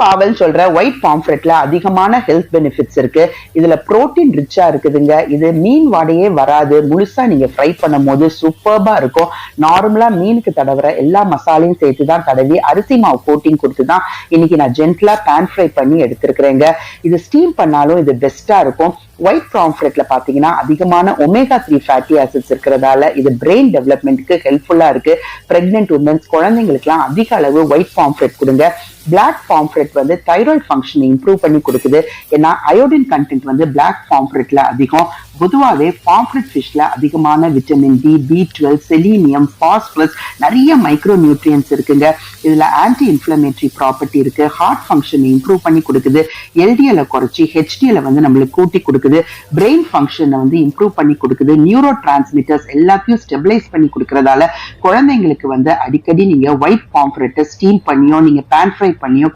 வாவல் சொல்ற ஒயிட் பாம்ஃப்ரெட்ல அதிகமான health benefits இருக்கு. இதுல புரோட்டீன் ரிச்சா இருக்குதுங்க. இது மீன் வாடையே வராது. முழுசா நீங்க ஃப்ரை பண்ணும் போது சூப்பர்பா இருக்கும் நார்மலா மீனுக்கு தடவுற எல்லா மசாலையும் சேர்த்து தான் தடவி அரிசி மாவு கோட்டிங் கொடுத்து தான் இன்னைக்கு நான் ஜென்டலா பேன் ஃப்ரை பண்ணி எடுத்திருக்கிறேங்க. இது ஸ்டீம் பண்ணாலும் இது பெஸ்டா இருக்கும். ஒயிட் ப்ராம்ஃப்ரெட்ல பாத்தீங்கன்னா அதிகமான ஒமேகா த்ரீ ஃபேட்டி ஆசிட்ஸ் இருக்கிறதால இது பிரெயின் டெவலப்மெண்ட்டுக்கு ஹெல்ப்ஃபுல்லா இருக்கு. பிரெக்னென்ட் உமன்ஸ் குழந்தைங்களுக்குலாம் அதிக அளவு ஒயிட் பாம்ஃப்ரெட் கொடுங்க. பிளாக் பாம்ஃப்ரெட் வந்து தைராய்டு ஃபங்க்ஷனை இம்ப்ரூவ் பண்ணி கொடுக்குது. ஏன்னா அயோடின் கண்டென்ட் வந்து பிளாக் பாம்ஃப்ரெட்ல அதிகம் பொதுவாகவே பாம்ஃப்ரெட் ஃபிஷ்ல அதிகமான vitamin D B twelve selenium phosphorus நிறைய மைக்ரோ நியூட்ரியன்ஸ் இருக்குங்க. இதுல ஆன்டி இன்ஃபிளமேட்டரி ப்ராப்பர்ட்டி இருக்கு. ஹார்ட் ஃபங்க்ஷனை இம்ப்ரூவ் பண்ணி கொடுக்குது. எல்டிஎல குறைச்சி ஹெச்டிஎல வந்து நம்மளுக்கு கூட்டி கொடுக்குது. பிரெயின் ஃபங்க்ஷனை வந்து இம்ப்ரூவ் பண்ணி கொடுக்குது. நியூரோ டிரான்ஸ்மிட்டர்ஸ் எல்லாத்தையும் ஸ்டெபிளைஸ் பண்ணி கொடுக்கறதால குழந்தைங்களுக்கு வந்து அடிக்கடி நீங்க ஒயிட் பாம்ப்ரெட்டை ஸ்டீம் பண்ணியோ நீங்க பேன் ஃப்ரை பண்ணியோ